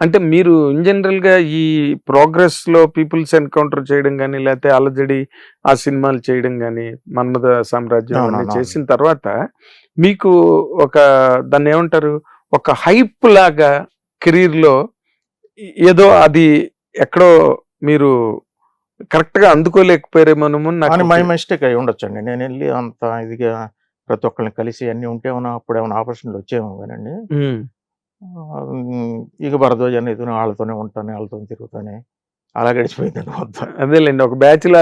అంటే మీరు ఇన్ జనరల్గా ఈ ప్రోగ్రెస్లో పీపుల్స్ ఎన్కౌంటర్ చేయడం కానీ లేకపోతే అలజడి ఆ సినిమాలు చేయడం కానీ మన్మథ సామ్రాజ్యం. చేసిన తర్వాత మీకు ఒక దాన్ని ఏమంటారు? ఒక హైప్ లాగా కెరీర్లో ఏదో అది ఎక్కడో మీరు కరెక్ట్గా అందుకోలేకపోయారేమోనము మై మిస్టేక్ అయి ఉండొచ్చండి. నేను వెళ్ళి అంత ఇదిగా ప్రతి ఒక్కరిని కలిసి అన్ని ఉంటే ఏమైనా అప్పుడు ఏమైనా ఆపరేషన్లు వచ్చేమో కానండి. ఇక భరద్వాజ్ అనేది వాళ్ళతోనే ఉంటాను వాళ్ళతో తిరుగుతానే. అలా గడిచిపోయిందండి మొత్తం. అదేలేండి ఒక బ్యాచ్ అలా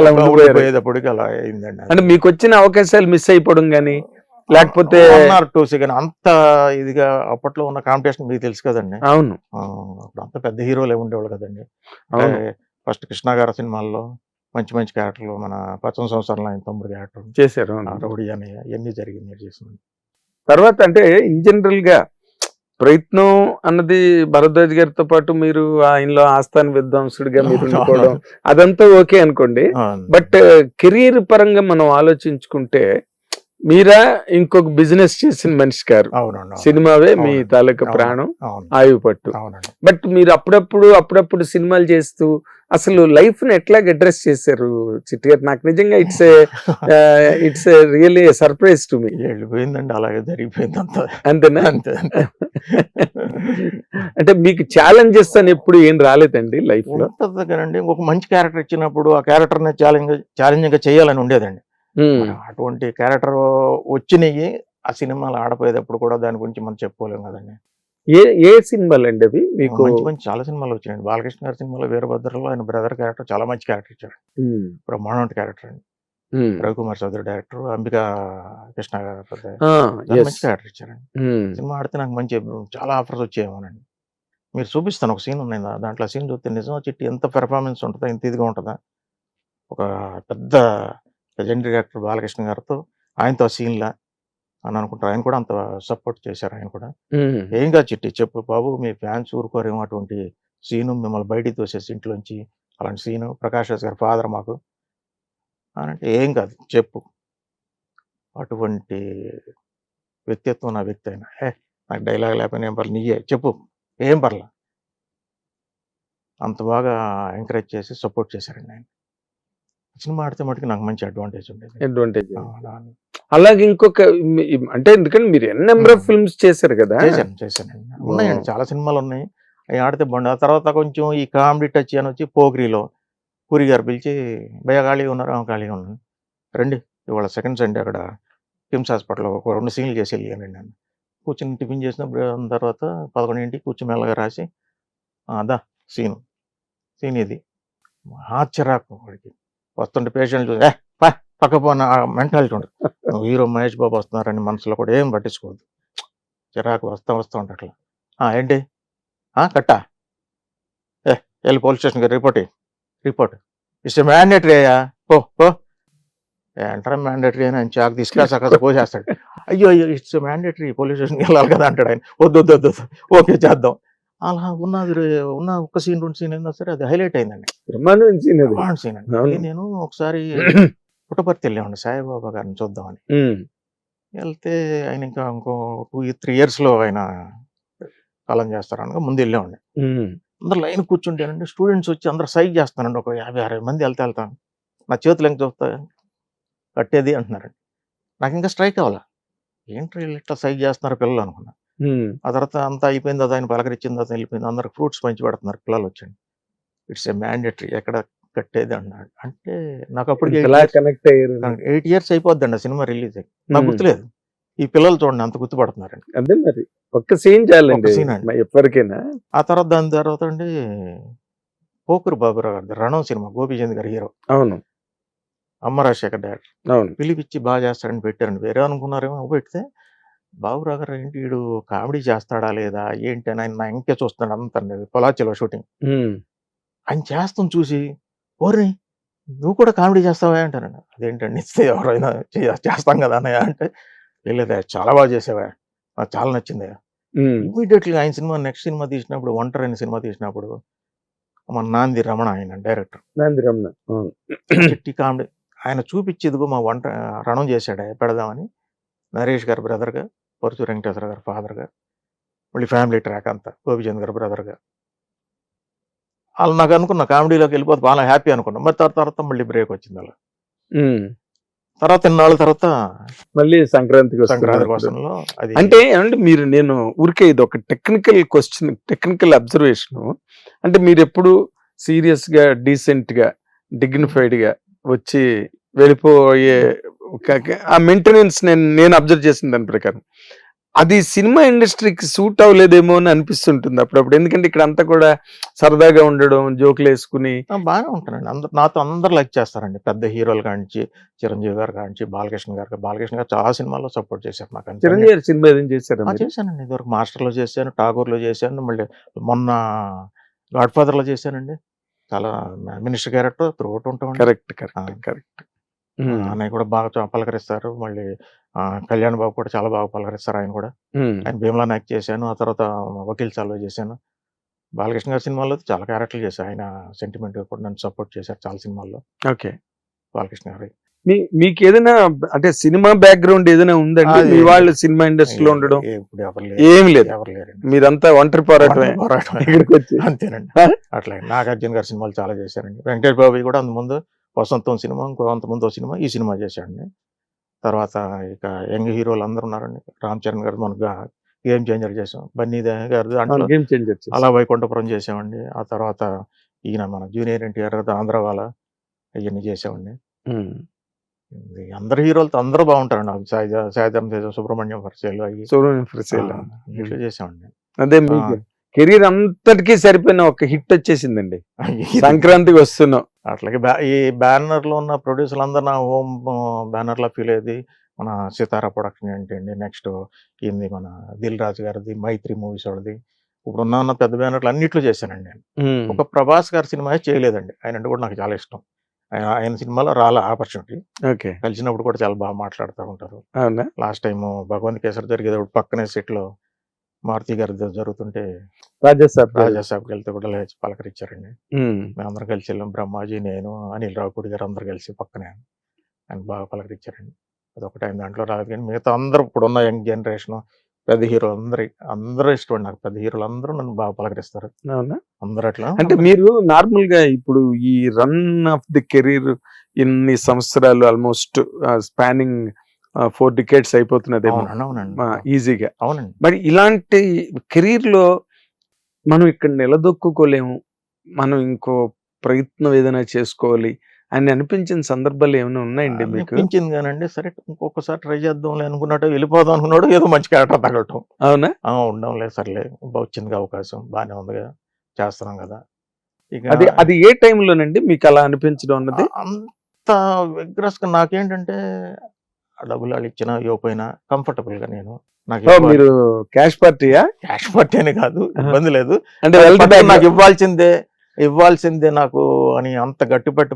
అలా అయిందండి అంటే మీకు వచ్చిన అవకాశాలు మిస్ అయిపోవడం కానీ లేకపోతే టూ సెకండ్ అంత ఇదిగా అప్పట్లో ఉన్న కాంపిటీషన్ మీకు తెలుసు కదండి. అవును. అప్పుడు అంత పెద్ద హీరోలే ఉండేవాళ్ళు కదండి. ఫస్ట్ కృష్ణ గారి సినిమాల్లో మంచి మంచి క్యారెక్టర్లు మన పచ్చని సంవత్సరంలో ఆయన తమ్ముడు క్యారెక్టర్ చేశారు. రౌడీ అని అవన్నీ జరిగింది చేసింది తర్వాత అంటే ఇన్ జనరల్గా ప్రయత్నం అన్నది భరద్వాజ్ గారితో పాటు మీరు ఆయనలో ఆస్థాన విద్వాంసుడిగా మీరు ఉండిపోవడం అదంతా ఓకే అనుకోండి. బట్ కెరీర్ పరంగా మనం ఆలోచించుకుంటే మీరా ఇంకొక బిజినెస్ చేసిన మనిషి గారు. సినిమావే మీ. తాలూకా. ప్రాణం. ఆయువు పట్టు. అవునండి. బట్ మీరు అప్పుడప్పుడు అప్పుడప్పుడు సినిమాలు చేస్తూ అసలు లైఫ్ని ఎట్లా అడ్రస్ చేశారు? చిట్టి గారు నాకు నిజంగా it's it's really surprise to me వెళ్ళిపోయిందండి అలాగే జరిగిపోయింది అంత. అంతేనా? అంతే అంటే మీకు ఛాలెంజెస్ అని ఎప్పుడు ఏం రాలేదండి లైఫ్లో ఒక మంచి క్యారెక్టర్ ఇచ్చినప్పుడు ఆ క్యారెక్టర్ని ఛాలెంజ్ ఛాలెంజింగ్గా చేయాలని ఉండేదండి. అటువంటి క్యారెక్టర్ వచ్చినాయి ఆ సినిమాలు ఆడపోయేటప్పుడు కూడా దాని గురించి మనం చెప్పుకోలేం కదండి. ఏ ఏ సినిమాలు అండి అవి? మీకు మంచి మంచి చాలా సినిమాలు వచ్చినాయండి. బాలకృష్ణ గారి సినిమాలో వీరభద్రలో ఆయన బ్రదర్ క్యారెక్టర్ చాలా మంచి క్యారెక్టర్ ఇచ్చాడు. బ్రహ్మాండ క్యారెక్టర్ అండి. రవికుమార్ చౌదరి డైరెక్టర్ అంబికా కృష్ణ గారు. మంచి క్యారెక్టర్ ఇచ్చారండి. సినిమా ఆడితే నాకు మంచి చాలా ఆఫర్స్ వచ్చాయేమోనండి. మీరు చూపిస్తాను ఒక సీన్ ఉన్నాయి దాంట్లో. సీన్ చూస్తే నిజం చిట్టి ఎంత పెర్ఫార్మెన్స్ ఉంటుందా ఎంత ఇదిగా ఉంటుందా. ఒక పెద్ద లెజెండరీ డైరెక్టర్ బాలకృష్ణ గారితో ఆయనతో సీన్లా అని అనుకుంటారు. ఆయన కూడా అంత సపోర్ట్ చేశారు ఆయన కూడా. ఏం కాదు చిట్టి చెప్పు బాబు మీ ఫ్యాన్స్ ఊరుకోరేమో అటువంటి సీను మిమ్మల్ని బయటికి తోసేసి ఇంట్లోంచి అలాంటి సీను ప్రకాష్ రాజ్ గారి ఫాదర్ మాకు అని అంటే ఏం కాదు చెప్పు. అటువంటి వ్యక్తిత్వం నా వ్యక్తి అయినా ఏ నాకు డైలాగ్ లేకపోయినా ఏం పర్లేదు నీయే చెప్పు. ఏం పర్లే. అంత బాగా ఎంకరేజ్ చేసి సపోర్ట్ చేశారండి ఆయన. సినిమా ఆడితే మటుకు నాకు మంచి అడ్వాంటేజ్ ఉండేది. అడ్వాంటేజ్ అలాగే ఇంకొక అంటే ఎందుకంటే మీరు ఎన్ని నెంబర్ ఆఫ్. ఫిల్మ్స్ చేశారు కదా? చేశాను చేశానండి ఉన్నాయండి చాలా సినిమాలు ఉన్నాయి అవి ఆడితే బాగుండు. ఆ తర్వాత కొంచెం ఈ కామెడీ టచ్ అని వచ్చి పోగ్రీలో పూరి గారు పిలిచి భయ ఖాళీగా ఉన్నారు? ఆ ఖాళీగా ఉన్నాను. రండి ఇవాళ సెకండ్ సండే అక్కడ కిమ్స్ హాస్పిటల్లో ఒక రెండు సీన్లు చేసి వెళ్ళానండి నేను. కూర్చుని టిఫిన్ చేసిన బ్ర- తర్వాత పదకొండింటికి కూర్చుని మెల్లగా రాసి "ఆ, అదా సీన్. సీన్ ఇది. ఆశ్చర్యాకు వాడికి. వస్తుంటే పేషెంట్ చూసి "ఏ, పా, పక్క పోన మెంటాలిటీ ఉండదు హీరో మహేష్ బాబు వస్తున్నారని మనసులో కూడా ఏం పట్టించుకోవద్దు. చిరాకు వస్తా వస్తూ ఉంటా అట్లా. "ఆ, ఏంటి? "ఆ, కట్టా? ఏ వెళ్ళి పోలీస్ స్టేషన్కి రిపోర్ట్ రిపోర్ట్. ఇట్స్ మ్యాండేటరీ అయ్యా. పో పో. ఎంటర్ మ్యాండేటరీ అని ఆయన చాకు తీసుకురా సకాస పోసేస్తాడు అయ్యో అయ్యో ఇట్స్ మ్యాండేటరీ పోలీస్ స్టేషన్కి వెళ్ళాలి కదా అంటాడు ఆయన. వద్దు వద్దు వద్దు. ఓకే చేద్దాం. అలా ఉన్నది ఉన్న ఒక్క సీన్ రెండు సీన్ ఏందో సరే అది హైలైట్ అయిందండి. బ్రహ్మాండం సీన్ బాగుంది సీన్ అండి నేను ఒకసారి పుట్టపర్తి వెళ్ళామండి సాయిబాబా గారిని చూద్దామని. వెళ్తే ఆయన ఇంకా ఇంకో టూ త్రీ ఇయర్స్లో ఆయన కాలం చేస్తారనగా ముందు వెళ్ళామండి. అందరు లైన్ కూర్చుంటేనండి స్టూడెంట్స్ వచ్చి అందరు సైజ్ చేస్తానండి ఒక యాభై అరవై మంది వెళ్తే వెళ్తాను నా చేతులు ఎంత చూస్తా కట్టేది అంటున్నారండి. నాకు ఇంకా స్ట్రైక్ అవ్వాలా ఏంటి వీళ్ళు ఇట్లా సైజ్ చేస్తున్నారు పిల్లలు అనుకున్నా. ఆ తర్వాత అంతా అయిపోయింది అది ఆయన పలకరించింది అది వెళ్ళిపోయింది. అందరు ఫ్రూట్స్ పంచి పెడుతున్నారు పిల్లలు వచ్చండి ఇట్స్ ఏ మ్యాండేటరీ ఎక్కడ కట్టేది అన్నాడు. అంటే నాకు అప్పటికి ఇంతలా కనెక్ట్ అయ్యారు. ఎయిట్ ఇయర్స్ అయిపోద్దండి ఆ సినిమా రిలీజ్ అయ్యి. నాకు. గుర్తులేదు. ఈ పిల్లలు చూడండి అంత గుర్తుపడుతున్నారండి. అదే మరి. ఒక్క సీన్ చాలండి. scene అండి. ఎప్పటికైనా. ఆ తర్వాత దాని తర్వాత అండి పోకురు బాబురావు గారి రణం సినిమా గోపీచంద్ గారి హీరో. అవును. అమ్మ రాజశేఖర్ డైరెక్టర్ అవును. పిలిపిచ్చి బాగా చేస్తాడని పెట్టారండి. వేరే అనుకున్నారేమో పెడితే బాబురావు గారు ఏంటి వీడు కామెడీ చేస్తాడా లేదా? ఏంటి అని ఆయన నా ఇంకే చూస్తున్నాడు అంత పొలాచిలో షూటింగ్. ఆయన చేస్తాం చూసి ఓర్ని నువ్వు కూడా కామెడీ చేస్తావా? అంటారండి అదేంటండి? ఇస్తే ఎవరైనా చేస్తాం కదా అన్నయ్య? అంటే లేదా చాలా బాగా చేసావా. నాకు చాలా నచ్చింది. ఇమీడియట్లీ ఆయన సినిమా నెక్స్ట్ సినిమా తీసినప్పుడు ఒంటరి అనే సినిమా తీసినప్పుడు మన నాంది రమణ ఆయన డైరెక్టర్. నాంది రమణ. చిట్టి కామెడీ. ఆయన చూపించేదిగో మా వంట రణం చేశాడు పెడదామని. నరేష్ గారి బ్రదర్గా. పరుచు వెంకటేశ్వర గారి ఫాదర్గా మళ్ళీ ఫ్యామిలీ ట్రాక్ అంతా గోపిచంద్ గారి బ్రదర్గా వాళ్ళు నాకు అనుకున్న కామెడీలోకి వెళ్ళిపోతే బాగా హ్యాపీ అనుకున్నా మరి తర్వాత తర్వాత మళ్ళీ బ్రేక్ వచ్చింది అలా. తర్వాత ఇన్నాళ్ళ తర్వాత మళ్ళీ సంక్రాంతి వస్తున్నారు. కోసంలో అది అంటే ఏమంటే మీరు నేను ఊరికే ఇది ఒక టెక్నికల్ క్వశ్చన్ టెక్నికల్ అబ్జర్వేషన్ అంటే మీరు ఎప్పుడు సీరియస్గా డీసెంట్గా డిగ్నిఫైడ్గా వచ్చి వెళ్ళిపోయే ఆ మెయింటెనెన్స్ నేను నేను అబ్జర్వ్ చేసిన దాని ప్రకారం. అది సినిమా ఇండస్ట్రీకి సూట్ అవ్వలేదేమో అని అనిపిస్తుంటుంది అప్పుడప్పుడు. ఎందుకంటే ఇక్కడ అంతా కూడా సరదాగా ఉండడం జోకులు వేసుకుని. ఆ, బాగానే ఉంటానండి అందరు నాతో అందరు లైక్ చేస్తారండి. పెద్ద హీరోలు కానించి చిరంజీవి గారు కానించి బాలకృష్ణ గారు. బాలకృష్ణ గారు చాలా సినిమాల్లో సపోర్ట్ చేశారు నాకు. చిరంజీవి గారి సినిమా ఏం చేశారు చేశానండి. ఇదివరకు మాస్టర్లో చేశాను టాగూర్లో చేశాను మళ్ళీ మొన్న గాడ్ ఫాదర్లో చేశానండి. చాలా మినిస్టర్ క్యారెక్టర్ త్రూఅవుట్ ఉంటామండి కరెక్ట్. Correct correct. అన్నయ్య కూడా బాగా పలకరిస్తారు. మళ్ళీ కళ్యాణ్ బాబు కూడా చాలా బాగా పలకరిస్తారు ఆయన కూడా. ఆయన భీమలా నాయక్ చేశాను. ఆ తర్వాత వకీల్ చాలు చేశాను. బాలకృష్ణ గారి సినిమాల్లో చాలా క్యారెక్టర్లు చేశారు. ఆయన సెంటిమెంట్ కూడా నన్ను సపోర్ట్ చేశారు చాలా సినిమాల్లో. ఓకే. బాలకృష్ణ గారి. మీ మీకు ఏదైనా అంటే సినిమా బ్యాక్గ్రౌండ్ ఏదైనా ఉందండి? అది- వాళ్ళు సినిమా ఇండస్ట్రీలో ఉండడం? ఏ- లేదు. ఎవరు లేరండి. మీరంతా ఒంటరి పోరాటమే. పోరాటమే. ఇక్కడికి వచ్చి అంతేనండి? అట్లా నాగార్జున గారి సినిమాలు చాలా చేశారండి. వెంకటేష్ బాబు కూడా అంత ముందు వసంతం సినిమా ఇంకో అంత ముందు ఒక సినిమా ఈ సినిమా చేశాడండి తర్వాత ఇక యంగ్ హీరోలు అందరూ ఉన్నారండి రామ్ చరణ్ గారు మనకు గేమ్ చేంజర్ చేసాం. బన్నీ గారు దాంట్లో అలా వైకుంఠపురం చేసామండి ఆ తర్వాత ఈయన మన జూనియర్ ఎన్టీఆర్ గారు ఆంధ్ర వాళ్ళ అవన్నీ చేసామండి అందరు హీరోలతో అందరూ బాగుంటారండి. సాయి సాయిధరం తేజ సుబ్రహ్మణ్యం పరిచయాలు అవి. సోరం ఫ్రిసేల్. ఇట్లా చేసామండి అదే కెరీర్ అంతటికీ సరిపోయిన ఒక హిట్ వచ్చేసిందండి. సంక్రాంతికి వస్తున్నాం. అట్లాగే ఈ బ్యానర్లో ఉన్న ప్రొడ్యూసర్లు అందరూ నా హోమ్ బ్యానర్లో ఫీల్ అయ్యేది మన సితారా ప్రొడక్షన్ ఏంటండి నెక్స్ట్ ఏంది మన దిల్ రాజు గారిది మైత్రి మూవీస్ వాళ్ళది. ఇప్పుడు ఉన్న ఉన్న పెద్ద బ్యానర్లు అన్నిట్లో చేశానండి నేను. ఒక ప్రభాస్ గారి సినిమా చేయలేదండి. ఆయన అంటే కూడా నాకు చాలా ఇష్టం. ఆయన ఆయన సినిమాలో రాల ఆపర్చునిటీ. ఓకే. కలిసినప్పుడు కూడా చాలా బాగా మాట్లాడుతూ ఉంటారు. లాస్ట్ టైం భగవంత్ కేసరి జరిగేటప్పుడు పక్కనే సెట్లో మారుతి గారి జరుగుతుంటే రాజాసాబ్ గారు. రాజాసాబ్కి వెళ్తే కూడా లేచి పలకరించారండి. మేమందరం కలిసి వెళ్ళాం. బ్రహ్మాజీ నేను అనిల్ రావుపూడి గారు అందరు కలిసి పక్కనే ఆయన బాగా పలకరించారండి. అదొక టైం దాంట్లో రాలేదు కానీ మిగతా అందరూ ఇప్పుడున్న యంగ్ జనరేషన్ పెద్ద హీరో అందరి అందరూ ఇష్టం నాకు పెద్ద హీరోలు అందరూ నన్ను బాగా పలకరిస్తారు. అందరూ అట్లా అంటే మీరు నార్మల్గా ఇప్పుడు ఈ రన్ ఆఫ్ ది కెరీర్ ఇన్ని సంవత్సరాలు ఆల్మోస్ట్ స్పానింగ్ ఫోర్ డికేట్స్ ఆ, ఈజీగా అవునండి మరి ఇలాంటి కెరీర్లో మనం ఇక్కడ నిలదొక్కుకోలేము. మనం ఇంకో ప్రయత్నం ఏదైనా చేసుకోవాలి అని అనిపించిన సందర్భాలు ఏమైనా ఉన్నాయండి మీకు? అనిపించింది కానండి సరే ఇంకొకసారి ట్రై చేద్దాంలే అనుకున్నట్టు వెళ్ళిపోదాం అనుకున్నాడు ఏదో మంచి క్యారెక్టర్ తగలటం అవునా? ఆ, ఉండంలే సర్లే వచ్చిందిగా అవకాశం బాగానే ఉంది కదా చేస్తున్నాం కదా. ఇక అది అది ఏ టైంలోనండి మీకు అలా అనిపించడం అన్నది? అంత విగ్రస్ నాకేంటంటే డబ్బులు ఇచ్చినా ఇవ్వకపోయినా కంఫర్టబుల్గా నేను నాకు. మీరు క్యాష్ పార్టీయా? క్యాష్ పట్టి అని కాదు ఇబ్బంది లేదు. అంటే నాకు ఇవ్వాల్సిందే ఇవ్వాల్సిందే నాకు అని అంత గట్టి పట్టు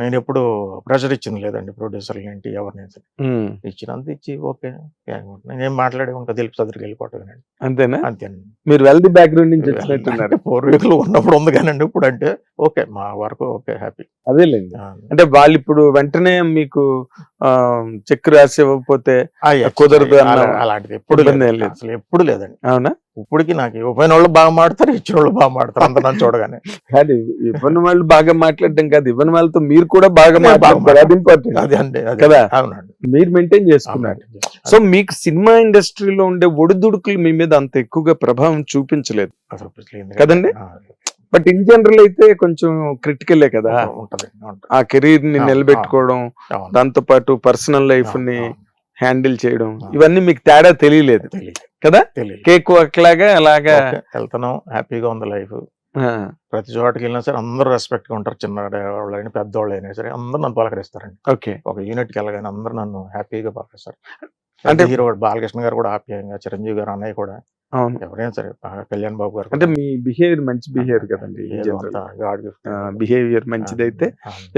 నేను ఎప్పుడు ప్రెషర్ ఇచ్చింది లేదండి ప్రొడ్యూసర్లు ఏంటి ఎవరిని సరే. ఇచ్చినంత ఇచ్చి ఓకే. నేనేం మాట్లాడే ఇంకా తెలుపు చదువుకి వెళ్ళిపోవటం అంతేనా? అంతేనండి. మీరు వెల్త్ బ్యాక్గ్రౌండ్ నుంచి వచ్చినట్టున్నారు. పూర్వీకులు ఉన్నప్పుడు ఉంది కానండి ఇప్పుడు అంటే ఓకే మా వరకు ఓకే హ్యాపీ. అదేలేండి. అంటే వాళ్ళు ఇప్పుడు వెంటనే మీకు చెక్ రాసి ఇవ్వకపోతే కుదరదు అలాంటిది ఎప్పుడు ఏం లేదు. అసలు ఎప్పుడు లేదండి. అవునా? ఇప్పటికి నాకు ఇవ్వని వాళ్ళు బాగా మాడతారు ఇచ్చిన వాళ్ళు బాగా మాడతారు అంత నన్ను చూడగానే కాదు ఇవ్వని వాళ్ళు బాగా మాట్లాడడం కాదు ఇవ్వని వాళ్ళతో మీరు కూడా బాగా మాట్లాడతారు అది ఇంపార్టెంట్ అది అంతే అది కదా? అవునండి మీరు మెయింటైన్ చేసుకున్నారు. సో మీకు సినిమా ఇండస్ట్రీలో ఉండే ఒడిదుడుకులు మీ మీద అంత ఎక్కువగా ప్రభావం చూపించలేదు కదండి? బట్ ఇన్ జనరల్ అయితే కొంచెం క్రిటికలే కదా. ఆ కెరీర్ని నిలబెట్టుకోవడం. దాంతో పాటు పర్సనల్ లైఫ్ని. హ్యాండిల్ చేయడం. ఇవన్నీ మీకు తేడా తెలియలేదు. తెలియదు కదా? కేక్ అట్లాగా అలాగా వెళ్తున్నాం. హ్యాపీగా ఉంది లైఫ్. ప్రతి చోటకి వెళ్ళినా సరే అందరూ రెస్పెక్ట్గా ఉంటారు. చిన్న వాళ్ళైనా పెద్దవాళ్ళు అయినా సరే అందరూ నన్ను పలకరిస్తారండి. ఓకే. ఒక యూనిట్కి వెళ్ళగానే అందరూ నన్ను హ్యాపీగా పలకరిస్తారు. అంటే- అంటే హీరో బాలకృష్ణ గారు కూడా ఆప్యాయంగా చిరంజీవి గారు అన్నయ్య కూడా అవును. ఎవరైనా సరే బాగా కళ్యాణ్ బాబు గారు అంటే మీ బిహేవియర్ మంచి బిహేవియర్ కదండి బిహేవియర్ మంచిదైతే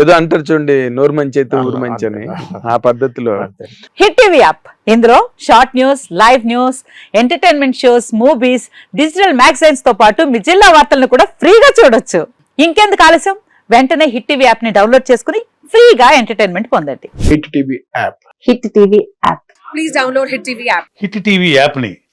ఏదో అంటారు చూడండి నోరు మంచి అయితే ఊరు మంచి అని ఆ పద్ధతిలో. Hit TV app. ఇందులో short news live news entertainment shows movies digital మ్యాగజైన్స్తో పాటు మీ జిల్లా వార్తలను కూడా ఫ్రీగా చూడొచ్చు. ఇంకెందుకు ఆలస్యం? వెంటనే హిట్ టీవీ యాప్ని డౌన్లోడ్ చేసుకుని ఫ్రీగా ఎంటర్టైన్మెంట్ పొందండి. Hit TV app. Hit TV app. Please download Hit TV app. Hit TV యాప్ని